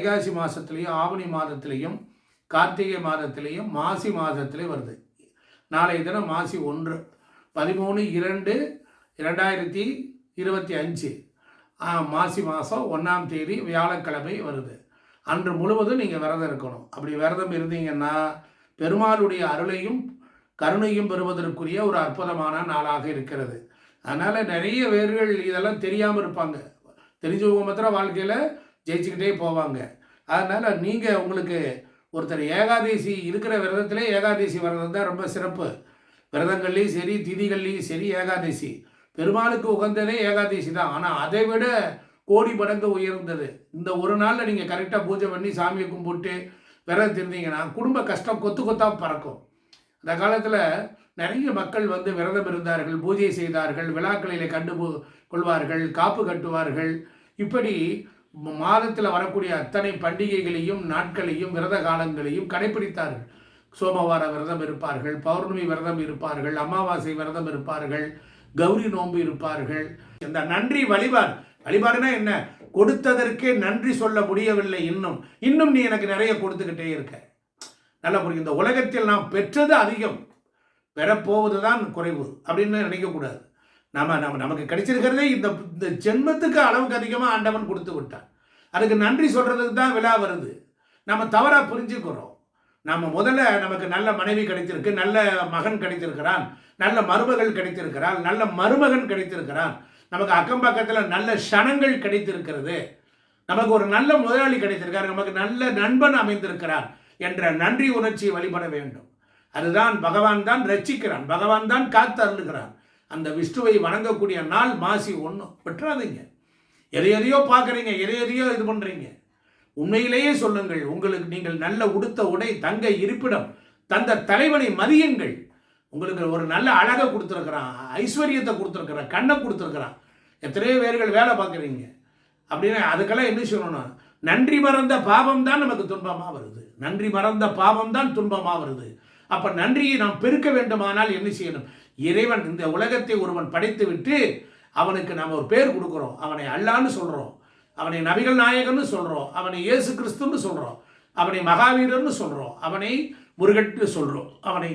வைகாசி மாதத்துலேயும் ஆவணி மாதத்துலேயும் கார்த்திகை மாதத்திலையும் மாசி மாதத்திலே வருது. நாளைய தினம் மாசி ஒன்று பதிமூணு இரண்டு இரண்டாயிரத்தி இருபத்தி அஞ்சு. மாசி மாதம் ஒன்றாம் தேதி வியாழக்கிழமை வருது. அன்று முழுவதும் நீங்கள் விரதம் இருக்கணும். அப்படி விரதம் இருந்தீங்கன்னா பெருமாளுடைய அருளையும் கருணையும் பெறுவதற்குரிய ஒரு அற்புதமான நாளாக இருக்கிறது. அதனால் நிறைய பேர்கள் இதெல்லாம் தெரியாமல் இருப்பாங்க. தெரிஞ்சவங்க மாத்திரம் வாழ்க்கையில் ஜெயிச்சுக்கிட்டே போவாங்க. அதனால் நீங்கள் உங்களுக்கு ஒருத்தர் ஏகாதேசி இருக்கிற விரதத்திலே ஏகாதேசி விரதம் தான் ரொம்ப சிறப்பு. விரதங்கள்லேயும் சரி திதிகள்லேயும் சரி ஏகாதேசி. பெருமாளுக்கு உகந்ததே ஏகாதேசி தான். ஆனால் அதை விட கோடி மடங்கு உயர்ந்தது. இந்த ஒரு நாளில் நீங்கள் கரெக்டாக பூஜை பண்ணி சாமியை கும்பிட்டு விரதம் இருந்தீங்கன்னா குடும்ப கஷ்டம் கொத்து கொத்தாக பறக்கும். அந்த காலத்தில் நிறைய மக்கள் வந்து விரதம் இருந்தார்கள் பூஜை செய்தார்கள் விழாக்களிலே கண்டு கொள்வார்கள் காப்பு கட்டுவார்கள். இப்படி மாதத்தில் வரக்கூடிய அத்தனை பண்டிகைகளையும் நாட்களையும் விரத காலங்களையும் கடைபிடித்தார்கள். சோமவார விரதம் இருப்பார்கள் பௌர்ணமி விரதம் இருப்பார்கள் அமாவாசை விரதம் இருப்பார்கள் கௌரி நோன்பு இருப்பார்கள். இந்த நன்றி வழிபாடு வழிபாடுனா என்ன? கொடுத்ததற்கே நன்றி சொல்ல முடியவில்லை இன்னும். இன்னும் நீ எனக்கு நிறைய கொடுத்துக்கிட்டே இருக்க. நல்லா புரியும் இந்த உலகத்தில் நாம் பெற்றது அதிகம். பெறப்போவது தான் குறைவு அப்படின்னு நினைக்கக்கூடாது. நம்ம நம்ம நமக்கு கிடைச்சிருக்கிறதே இந்த இந்த ஜென்மத்துக்கு அளவுக்கு அதிகமாக ஆண்டவன் கொடுத்து விட்டான் அதுக்கு நன்றி சொல்கிறதுக்கு தான் விழா வருது. நம்ம தவறாக புரிஞ்சுக்கிறோம். நம்ம முதல்ல நமக்கு நல்ல மனைவி கிடைத்திருக்கு நல்ல மகன் கிடைத்திருக்கிறான் நல்ல மருமகள் கிடைத்திருக்கிறான் நல்ல மருமகன் கிடைத்திருக்கிறான். நமக்கு அக்கம் பக்கத்தில் நல்ல ஷனங்கள் கிடைத்திருக்கிறது. நமக்கு ஒரு நல்ல முதலாளி கிடைத்திருக்கார் நமக்கு நல்ல நண்பன் அமைந்திருக்கிறான் என்ற நன்றி உணர்ச்சியை வழிபட வேண்டும். அதுதான் பகவான் தான் ரச்சிக்கிறான் பகவான் தான் காத்தருளுகிறான் அந்த விஷ்ணுவை வணங்கக்கூடிய நாள் மாசி ஒன்றும் விட்டுறாதீங்க எதை எதையோ பார்க்குறீங்க எதை எதையோ இது பண்ணுறீங்க உண்மையிலேயே சொல்லுங்கள் உங்களுக்கு நீங்கள் நல்ல உடுத்த உடை தங்க இருப்பிடம் தந்த தலைவனை மதியுங்கள். உங்களுக்கு ஒரு நல்ல அழகை கொடுத்துருக்குறான் ஐஸ்வர்யத்தை கொடுத்துருக்குறான் கண்ணை கொடுத்துருக்குறான். எத்தனையோ பேர்கள் வேலை பார்க்குறீங்க. அப்படின்னு அதுக்கெல்லாம் என்ன சொல்லணும்? நன்றி மறந்த பாவம் தான் நமக்கு துன்பமாக வருது. நன்றி மறந்த பாவம் தான் துன்பமாக வருது. அப்போ நன்றியை நாம் பெருக்க வேண்டுமானால் என்ன செய்யணும்? இறைவன் இந்த உலகத்தை ஒருவன் படைத்து விட்டு அவனுக்கு நாம் ஒரு பேர் கொடுக்குறோம். அவனை அல்லான்னு சொல்கிறோம் அவனை நபிகள் நாயகன்னு சொல்கிறோம் அவனை இயேசு கிறிஸ்துன்னு சொல்கிறோம் அவனை மகாவீரன்னு சொல்கிறோம் அவனை முருகட்டு சொல்கிறோம் அவனை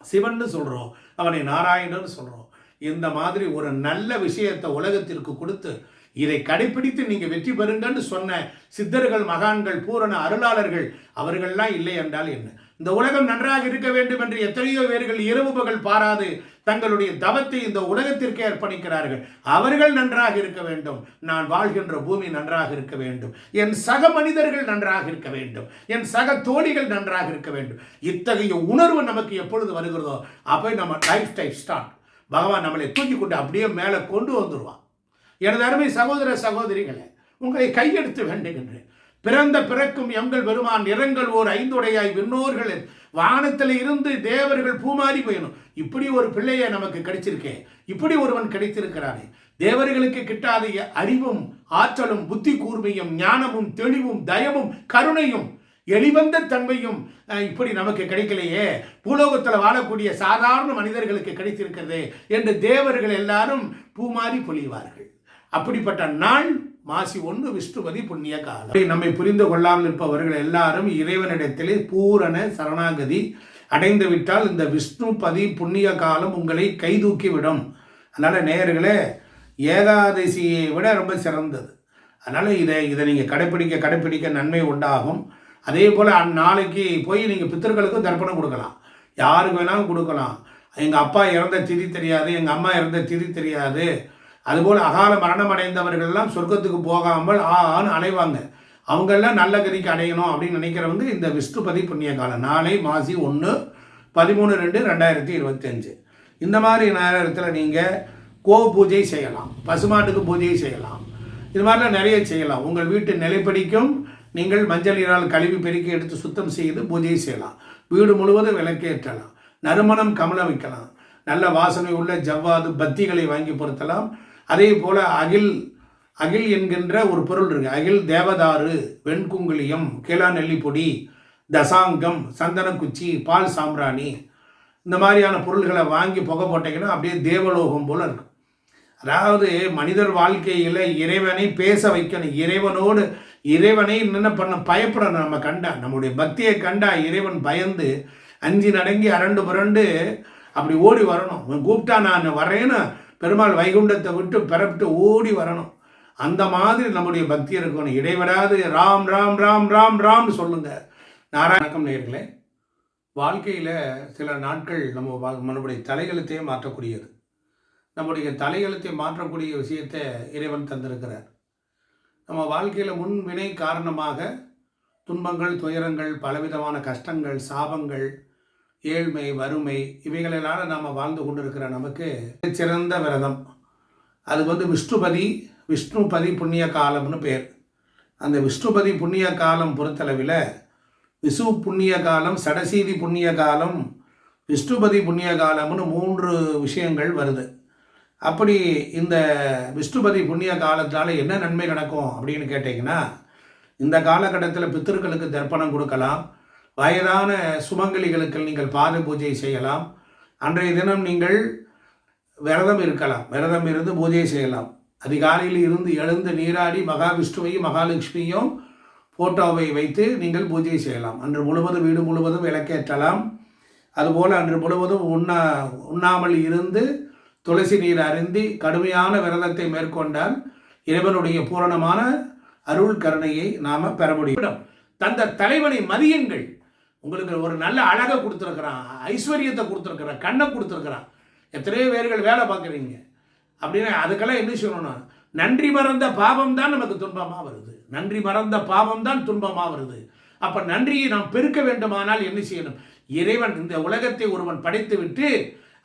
சிவன்னு சொல்கிறோம் அவனை நாராயணன்னு சொல்கிறோம் இந்த மாதிரி ஒரு நல்ல விஷயத்தை உலகத்திற்கு கொடுத்து இதை கடைபிடித்து நீங்கள் வெற்றி பெறுங்கன்னு சொன்ன சித்தர்கள் மகான்கள் பூரண அருளாளர்கள் அவர்கள்லாம் இல்லை என்றால் என்ன? இந்த உலகம் நன்றாக இருக்க வேண்டும் என்று எத்தனையோ பேர்கள் இரவு பகல் பாராது தங்களுடைய தவத்தை இந்த உலகத்திற்கே அர்ப்பணிக்கிறார்கள். அவர்கள் நன்றாக இருக்க வேண்டும். நான் வாழ்கின்ற பூமி நன்றாக இருக்க வேண்டும். என் சக மனிதர்கள் நன்றாக இருக்க வேண்டும். என் சக தோழிகள் நன்றாக இருக்க வேண்டும். இத்தகைய உணர்வு நமக்கு எப்பொழுது வருகிறதோ அப்போ நம்ம லைஃப் ஸ்டைல் ஸ்டார்ட் பகவான் நம்மளை தூக்கி கொண்டு அப்படியே மேலே கொண்டு வந்துடுவான் எனது அருமை சகோதர சகோதரிகளை உங்களை கையெடுத்து வேண்டுகின்றேன். பிறந்த பிறக்கும் எங்கள் பெருமான் நிறங்கள் ஓர் ஐந்துடையாய் விண்ணோர்கள் வானத்தில் இருந்து தேவர்கள் பூமாறி போயணும் இப்படி ஒரு பிள்ளைய நமக்கு கிடைச்சிருக்கே. இப்படி ஒருவன் கிடைத்திருக்கிறானே. தேவர்களுக்கு கிட்டாத அறிவும் ஆற்றலும் புத்தி கூர்மையும் ஞானமும் தெளிவும் தயமும் கருணையும் எளிவந்த தன்மையும் இப்படி நமக்கு கிடைக்கலையே. பூலோகத்தில் வாழக்கூடிய சாதாரண மனிதர்களுக்கு கிடைத்திருக்கிறது என்று தேவர்கள் எல்லாரும் பூமாறி பொழிவார்கள். அப்படிப்பட்ட நாள் மாசி ஒன்று விஷ்ணுபதி புண்ணிய காலம். நம்மை புரிந்து கொள்ளாமல் இருப்பவர்கள் எல்லாரும் இறைவனிடத்திலே பூரண சரணாகதி அடைந்து விட்டால் இந்த விஷ்ணுபதி புண்ணிய காலம் உங்களை கைதூக்கிவிடும். அதனால் நேயர்களே ஏகாதசியை விட ரொம்ப சிறந்தது. அதனால் இதை இதை நீங்கள் கடைப்பிடிக்க கடைப்பிடிக்க நன்மை உண்டாகும். அதே போல் அந்நாளைக்கு போய் நீங்கள் பித்தர்களுக்கும் தர்ப்பணம் கொடுக்கலாம். யாருக்கு வேணாலும் கொடுக்கலாம். எங்கள் அப்பா இறந்த திதி தெரியாது எங்கள் அம்மா இறந்த திதி தெரியாது. அதுபோல் அகால மரணம் அடைந்தவர்கள்லாம் சொர்க்கத்துக்கு போகாமல் ஆன்னு அலைவாங்க. அவங்கெல்லாம் நல்ல கதிக்கு அடையணும் அப்படின்னு நினைக்கிற வந்து இந்த விஷ்ணுபதி புண்ணிய காலம். நாளை மாசி ஒன்று பதிமூணு ரெண்டு ரெண்டாயிரத்தி இருபத்தஞ்சு. இந்த மாதிரி நேரத்தில் நீங்கள் கோ பூஜை செய்யலாம். பசுமாட்டுக்கு பூஜை செய்யலாம். இது மாதிரிலாம் நிறைய செய்யலாம். உங்கள் வீட்டு நிலைப்படிக்கும் நீங்கள் மஞ்சள் நீரால் கழுவி பெருக்கி எடுத்து சுத்தம் செய்து பூஜை செய்யலாம். வீடு முழுவதும் விளக்கேற்றலாம். நறுமணம் கமல வைக்கலாம். நல்ல வாசனை உள்ள ஜவ்வாது பத்திகளை வாங்கி பொருத்தலாம். அதே போல் அகில் அகில் என்கின்ற ஒரு பொருள் இருக்கு. அகில் தேவதாறு வெண்குங்குளியம் கேளா நெல்லிப்பொடி தசாங்கம் சந்தனக்குச்சி பால் சாம்பிராணி இந்த மாதிரியான பொருள்களை வாங்கி புகை போட்டீங்கன்னா அப்படியே தேவலோகம் போல் இருக்கும் அதாவது மனிதர் வாழ்க்கையில் இறைவனை பேச வைக்கணும். இறைவனோடு இறைவனை என்ன பண்ண பயப்படணும். நம்ம கண்டா நம்முடைய பக்தியை கண்டா இறைவன் பயந்து அஞ்சு நடங்கி அரண்டு புரண்டு அப்படி ஓடி வரணும். கூப்பிட்டா நான் வரேன்னு பெருமாள் வைகுண்டத்தை விட்டு பிறப்பிட்டு ஓடி வரணும். அந்த மாதிரி நம்முடைய பக்தி இருக்கணும். இடைவிடாது. ராம் ராம் ராம் ராம் ராம் சொல்லுங்க. நாராயணக்கம் நேர்களே வாழ்க்கையில் சில நாட்கள் நம்ம வா- நம்மளுடைய தலையெழுத்தையே மாற்றக்கூடியது. நம்முடைய தலையெழுத்தை மாற்றக்கூடிய விஷயத்தை இறைவன் தந்திருக்கிறார். நம்ம வாழ்க்கையில் முன்வினை காரணமாக துன்பங்கள் துயரங்கள் பலவிதமான கஷ்டங்கள் சாபங்கள் ஏழ்மை வறுமை இவைகளெல்லாம் நாம் வாழ்ந்து கொண்டிருக்கிற நமக்கு சிறந்த விரதம். அது வந்து விஷ்ணுபதி விஷ்ணுபதி புண்ணிய காலம்னு பேர். அந்த விஷ்ணுபதி புண்ணிய காலம் பொறுத்தளவில் விசு புண்ணிய காலம் சடசீதி புண்ணிய காலம் விஷ்ணுபதி புண்ணிய காலம்னு மூன்று விஷயங்கள் வருது. அப்படி இந்த விஷ்ணுபதி புண்ணிய காலத்தால் என்ன நன்மை நடக்கும் அப்படின்னு கேட்டிங்கன்னா இந்த காலகட்டத்தில் பித்திருக்களுக்கு தர்ப்பணம் கொடுக்கலாம். வயதான சுமங்கலிகளுக்கு நீங்கள் பாத பூஜை செய்யலாம். அன்றைய தினம் நீங்கள் விரதம் இருக்கலாம். விரதம் இருந்து பூஜை செய்யலாம். அதிகாலையில் இருந்து எழுந்து நீராடி மகாவிஷ்ணுவையும் மகாலட்சுமியும் ஃபோட்டோவை வைத்து நீங்கள் பூஜை செய்யலாம். அன்று முழுவதும் வீடு முழுவதும் விளக்கேற்றலாம். அதுபோல் அன்று முழுவதும் உண்ணா உண்ணாமல் இருந்து துளசி நீர் அருந்தி கடுமையான விரதத்தை மேற்கொண்டால் இறைவனுடைய பூரணமான அருள் கருணையை நாம் பெற முடியும். தந்த தலைவனை மதியுங்கள். உங்களுக்கு ஒரு நல்ல அழகை கொடுத்துருக்குறான் ஐஸ்வர்யத்தை கொடுத்துருக்குறான் கண்ணை கொடுத்துருக்குறான். எத்தனையோ பேர்கள் வேலை பார்க்குறீங்க. அப்படின்னு அதுக்கெல்லாம் என்ன சொல்லணும் நன்றி மறந்த பாவம் தான் நமக்கு துன்பமாக வருது. நன்றி மறந்த பாவம் தான் துன்பமாக வருது. அப்போ நன்றியை நாம் பெருக்க வேண்டுமானால் என்ன செய்யணும்? இறைவன் இந்த உலகத்தை ஒருவன் படைத்து விட்டு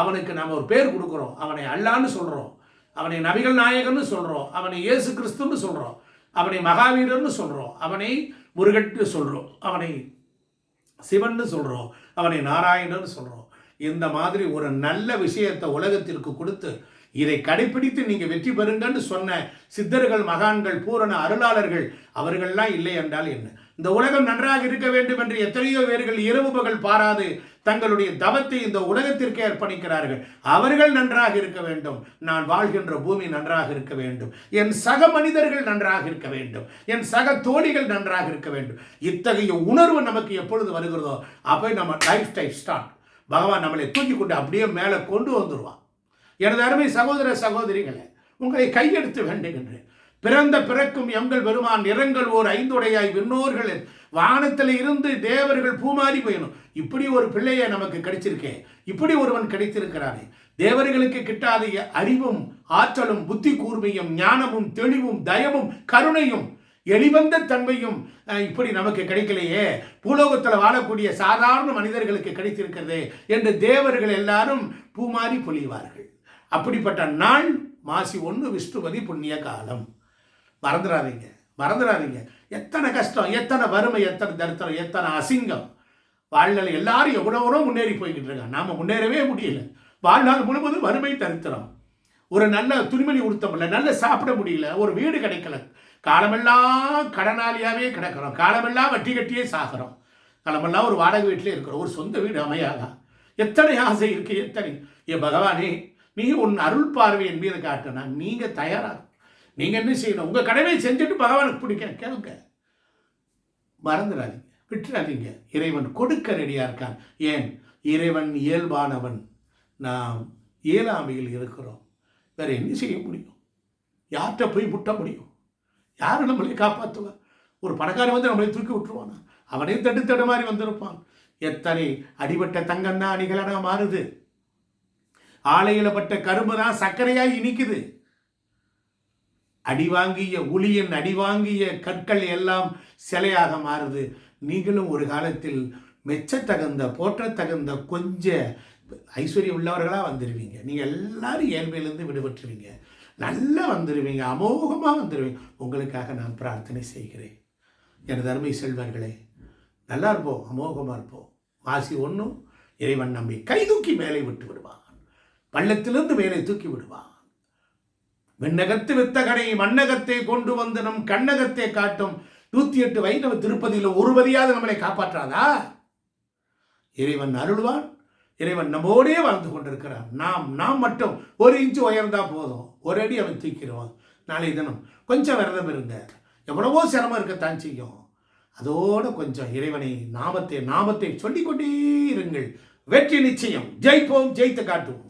அவனுக்கு நாம் ஒரு பேர் கொடுக்குறோம். அவனை அல்லான்னு சொல்கிறோம் அவனை நபிகள் நாயகன்னு சொல்கிறோம் அவனை இயேசு கிறிஸ்துன்னு சொல்கிறோம் அவனை மகாவீரர்னு சொல்கிறோம் அவனை முருகன்னு சொல்கிறோம் அவனை சிவன்னு சொல்கிறோம் அவனை நாராயணன்னு சொல்கிறோம் இந்த மாதிரி ஒரு நல்ல விஷயத்தை உலகத்திற்கு கொடுத்து இதை கடைபிடித்து நீங்கள் வெற்றி பெறுங்கன்னு சொன்ன சித்தர்கள் மகான்கள் பூரண அருளாளர்கள் அவர்கள்லாம் இல்லை என்றால் என்ன? இந்த உலகம் நன்றாக இருக்க வேண்டும் என்று எத்தனையோ பேர்கள் இரவு பகல் பாராது தங்களுடைய தவத்தை இந்த உலகத்திற்கே அர்ப்பணிக்கிறார்கள். அவர்கள் நன்றாக இருக்க வேண்டும். நான் வாழ்கின்ற பூமி நன்றாக இருக்க வேண்டும். என் சக மனிதர்கள் நன்றாக இருக்க வேண்டும். என் சக தோழிகள் நன்றாக இருக்க வேண்டும். இத்தகைய உணர்வு நமக்கு எப்பொழுது வருகிறதோ அப்போ நம்ம லைஃப் ஸ்டைல் ஸ்டார்ட் பகவான் நம்மளை தூக்கி கொண்டு அப்படியே மேலே கொண்டு வந்துடுவான் எனது அருமை சகோதர சகோதரிகளை உங்களை கையெடுத்து வேண்டுகின்றேன். பிறந்த பிறக்கும் எங்கள் பெருமான் நிறங்கள் ஓர் ஐந்துடையாய் விண்ணோர்களின் வானத்தில் இருந்து தேவர்கள் பூமாறி போயணும் இப்படி ஒரு பிள்ளையை நமக்கு கிடைச்சிருக்கே. இப்படி ஒருவன் கிடைத்திருக்கிறானே. தேவர்களுக்கு கிட்டாத அறிவும் ஆற்றலும் புத்தி கூர்மையும் ஞானமும் தெளிவும் தயமும் கருணையும் எளிவந்த தன்மையும் அஹ், இப்படி நமக்கு கிடைக்கலையே. பூலோகத்தில் வாழக்கூடிய சாதாரண மனிதர்களுக்கு கிடைத்திருக்கிறது என்று தேவர்கள் எல்லாரும் பூமாறி பொழிவார்கள். அப்படிப்பட்ட நாள் மாசி ஒன்று விஷ்ணுபதி புண்ணிய காலம். மறந்துடாதீங்க மறந்துடாதீங்க எத்தனை கஷ்டம் எத்தனை வறுமை எத்தனை தரித்திரம் எத்தனை அசிங்கம். வாழ்நாள் எல்லாரும் எவ்வளோ முன்னேறி போய்கிட்டு இருக்காங்க. நாம் முன்னேறவே முடியல. வாழ்நாள் முழுவதும் வறுமை தரித்திரம். ஒரு நல்ல துணிமணி உடுத்த முடியல நல்ல சாப்பிட முடியல ஒரு வீடு கிடைக்கல. காலமெல்லாம் கடனாளியாகவே கிடக்கிறோம். காலமெல்லாம் வட்டி கட்டியே சாகிறோம். காலமெல்லாம் ஒரு வாடகை வீட்டிலே இருக்கிறோம். ஒரு சொந்த வீடு அமையாதா? எத்தனை ஆசை இருக்குது எத்தனை? ஏ பகவானே நீ உன் அருள் பார்வை என் மீது காட்டினா நீங்கள் தயாராக நீங்கள் என்ன செய்யணும்? உங்கள் கடமையை செஞ்சுட்டு பகவானுக்கு பிடிக்க. கேளுங்க. மறந்துடாதீங்க. விட்டுறாதீங்க. இறைவன் கொடுக்க ரெடியாக இருக்கான். ஏன்? இறைவன் இயல்பானவன். நாம் இயலாமையில் இருக்கிறோம். வேறு என்ன செய்ய முடியும்? யார்கிட்ட போய் முட்ட முடியும்? யார் நம்மளை காப்பாற்றுவார் ஒரு பணக்காரன் வந்து நம்மளை தூக்கி விட்டுருவானா? அவனே தட்டு தடு மாதிரி வந்திருப்பான். எத்தனை அடிபட்ட தங்கன்னா தான் மாறுது. ஆலையில் பட்ட கரும்பு தான் சர்க்கரையாக இனிக்குது. அடிவாங்கிய உளியின் அடிவாங்கிய கற்கள் எல்லாம் சிலையாக மாறுது. நீங்களும் ஒரு காலத்தில் மெச்சத்தகுந்த போற்றத்தகுந்த கொஞ்ச ஐஸ்வர்யம் உள்ளவர்களாக வந்துடுவீங்க நீங்கள் எல்லாரும் ஏழ்மையிலேருந்து விடுபட்டுருவீங்க. நல்லா வந்துடுவீங்க அமோகமாக வந்துடுவீங்க உங்களுக்காக நான் பிரார்த்தனை செய்கிறேன். எனது அருமை செல்வர்களே நல்லா இருப்போம் அமோகமாக இருப்போம். வாசி ஒன்றும் இறைவன் நம்மை கைதூக்கி மேலே விட்டு விடுவான். பள்ளத்திலிருந்து மேலே தூக்கி விடுவான். விண்ணகத்து வித்தகனை மண்ணகத்தை கொண்டு வந்து நம் கண்ணகத்தை காட்டும். நூத்தி எட்டு வைணவ திருப்பதியில் ஒருவரையாவது நம்மளை காப்பாற்றாதா? இறைவன் அருள்வான். இறைவன் நம்மோடே வாழ்ந்து கொண்டிருக்கிறான். நாம் நாம் மட்டும் ஒரு இன்ச்சு உயர்ந்தா போதும். ஒரு அடி அவன் தூக்கிடுவான். நாளை தினம் கொஞ்சம் விரதம் இருங்க. எவ்வளவோ சிரமம் இருக்கத்தான் செய்யும். அதோட கொஞ்சம் இறைவனை நாமத்தை நாமத்தை சொல்லிக்கொண்டே இருங்கள். வெற்றி நிச்சயம். ஜெயிப்போம் ஜெயித்து காட்டுவோம்.